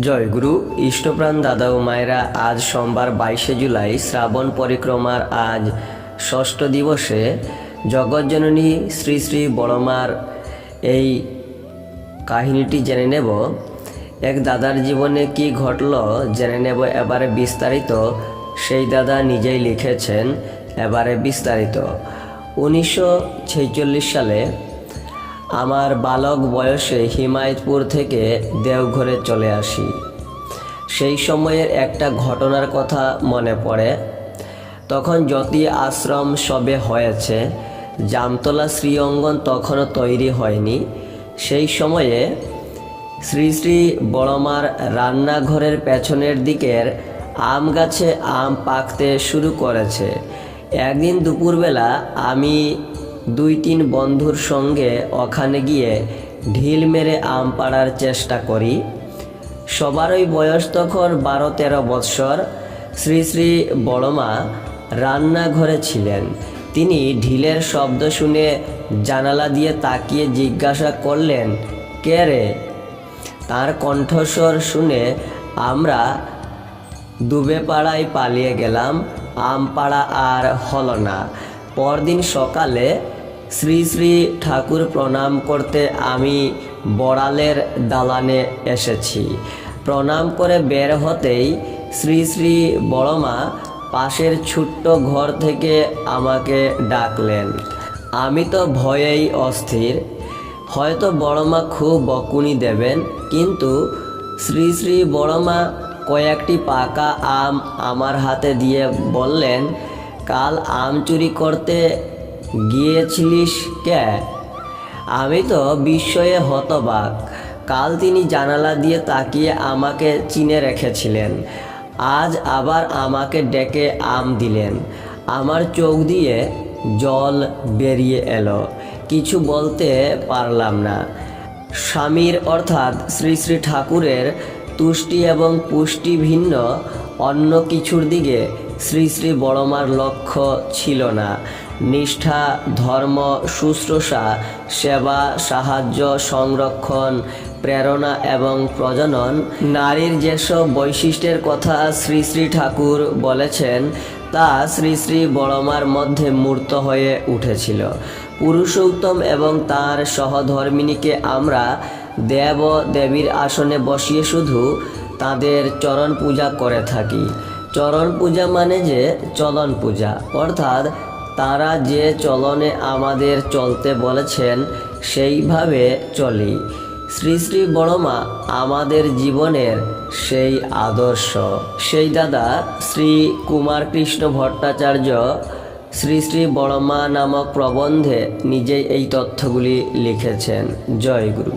জয়গুরু ইষ্টপ্রাণ দাদা ও মায়েরা, আজ সোমবার বাইশে জুলাই শ্রাবণ পরিক্রমার আজ ষষ্ঠ দিবসে জগজ্জননী শ্রী শ্রী বড়মার এই কাহিনীটি জেনে নেব। এক দাদার জীবনে কি ঘটল জেনে নেব এবারে বিস্তারিত। সেই দাদা নিজেই লিখেছেন এবারে বিস্তারিত। উনিশশো ছেচল্লিশ সালে আমার বালক বয়সে হিমায়তপুর থেকে দেওঘরে চলে আসি। সেই সময়ের একটা ঘটনার কথা মনে পড়ে। তখন জ্যোতি আশ্রম সবে হয়েছে। জামতলা শ্রীঅঙ্গন তখনও তৈরি হয়নি। সেই সময়ে শ্রী শ্রী বড়মার রান্নাঘরের পেছনের দিকের আম গাছে আম পাকতে শুরু করেছে। একদিন দুপুরবেলা আমি দুই তিন বন্ধুর সঙ্গে ওখানে গিয়ে ঢিল মেরে আম পাড়ার চেষ্টা করি। সবারই বয়স তখন বারো তেরো বৎসর। শ্রী শ্রী বড়মা রান্নাঘরে ছিলেন। তিনি ঢিলের শব্দ শুনে জানালা দিয়ে তাকিয়ে জিজ্ঞাসা করলেন, কে রে? তার কণ্ঠস্বর শুনে আমরা দুবে পাড়ায় পালিয়ে গেলাম। আমপাড়া আর হলো না। পরদিন সকালে শ্রী শ্রী ঠাকুর প্রণাম করতে আমি বড়ালের দালানে এসেছি। প্রণাম করে বের হতেই শ্রী শ্রী বড়মা পাশের ছোট্ট ঘর থেকে আমাকে ডাকলেন। আমি তো ভয়েই অস্থির। হয়তো বড়মা খুব বকুনি দেবেন, কিন্তু শ্রী শ্রী বড়মা কয়েকটি পাকা আম আমার হাতে দিয়ে বললেন, কাল আম চুরি করতে গিয়েছিলিস কে? আমি তো বিস্ময়ে হতবাক। কাল তিনি জানালা দিয়ে তাকিয়ে আমাকে চিনে রেখেছিলেন। আজ আবার আমাকে ডেকে আম দিলেন। আমার চোখ দিয়ে জল বেরিয়ে এলো। কিছু বলতে পারলাম না। স্বামীর অর্থাৎ শ্রী শ্রী ঠাকুরের তুষ্টি এবং পুষ্টি ভিন্ন অন্য কিছুর দিকে শ্রী শ্রী বড়মার লক্ষ্য ছিল না। নিষ্ঠা, ধর্ম, শুশ্রূষা, সেবা, সাহায্য, সংরক্ষণ, প্রেরণা এবং প্রজনন নারীর যেসব বৈশিষ্ট্যের কথা শ্রী শ্রী ঠাকুর বলেছেন, তা শ্রী শ্রী বড়মার মধ্যে মূর্ত হয়ে উঠেছিল। পুরুষোত্তম এবং তার সহধর্মিনীকে আমরা দেব দেবীর আসনে বসিয়ে শুধু তাদের চরণ পূজা করে থাকি। চরণ পূজা মানে যে চলন পূজা, অর্থাৎ তারা যে চলনে আমাদের চলতে বলেছেন, সেইভাবে চলি। শ্রী শ্রী বড়মা, আমাদের জীবনের সেই আদর্শ। সেই দাদা শ্রী কুমার কৃষ্ণ ভট্টাচার্য শ্রী শ্রী বড়মা নামক প্রবন্ধে নিজেই এই তথ্যগুলি লিখেছেন। জয় গুরু।